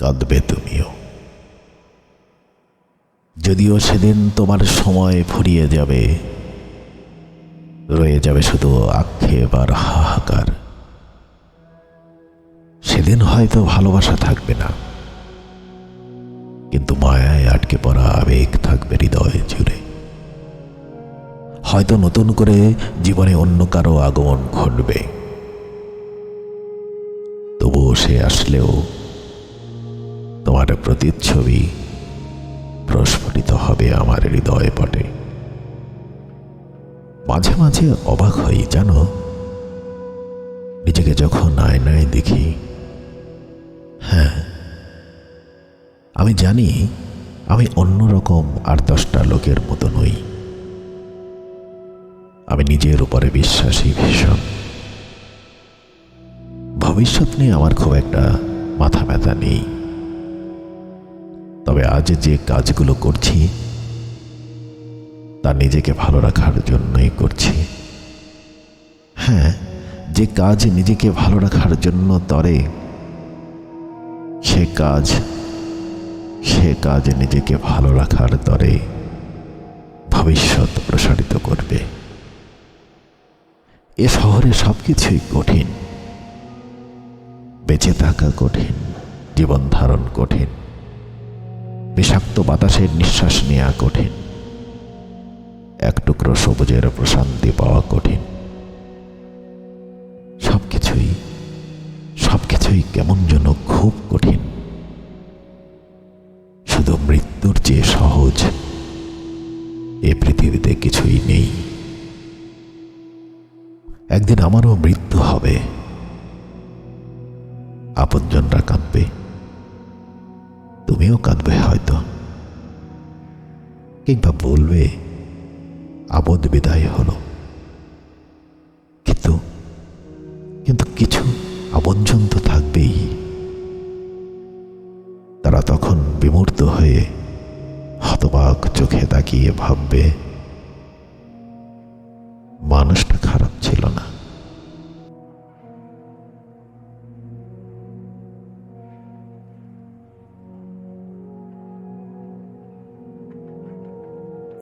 কাঁদবে তুমিও। যদিও সেদিন তোমার সময় ফুরিয়ে যাবে, রয়ে যাবে শুধু আক্ষেপ আর হাহাকার। সেদিন হয়তো ভালোবাসা থাকবে না, কিন্তু মায়ায় আটকে পড়া আবেগ থাকবে হৃদয়ে জুড়ে। হয়তো নতুন করে জীবনে অন্য কারও আগমন ঘটবে। তবুও সে আসলেও তোমার প্রতিচ্ছবি প্রস্ফুটিত হবে আমার হৃদয় পটে। মাঝে মাঝে অবাক হই, জানো? নিজেকে যখন আয়নায় দেখি হ্যাঁ আমি জানি আমি অন্যরকম আর দশটা লোকের মতো নই। আমি নিজের উপরে বিশ্বাসী, ভীষণ। ভবিষ্যৎ নিয়ে আমার খুব একটা মাথা ব্যথা নেই। তবে আজ যে কাজগুলো করছি, তা নিজেকে ভালো রাখার জন্যই করছি। হ্যাঁ যে কাজ নিজেকে ভালো রাখার জন্য তরে, সে কাজ সে কাজ নিজেকে ভালো রাখার তরে ভবিষ্যৎ প্রসারিত করবে। এ শহরে সবকিছুই কঠিন, বেঁচে থাকা কঠিন, জীবন ধারণ কঠিন। বিষাক্ত বাতাসের নিঃশ্বাস নেওয়া কঠিন। এক টুকরো সবুজের প্রশান্তি পাওয়া কঠিন। সবকিছুই সবকিছুই কেমন যেন খুব কঠিন। শুধু মৃত্যুর যে সহজ এ পৃথিবীতে কিছুই নেই। একদিন আমারও মৃত্যু হবে। আপনজনরা কাঁদবে। তুমিও কাঁদবে হয়তো। কিংবা বলবে, আবদ বিদায় হলো। কিন্তু কিন্তু কিছু আবর্জন তো থাকবেই। তারা তখন বিমূর্ত হয়ে হতবাক চোখে তাকিয়ে ভাববে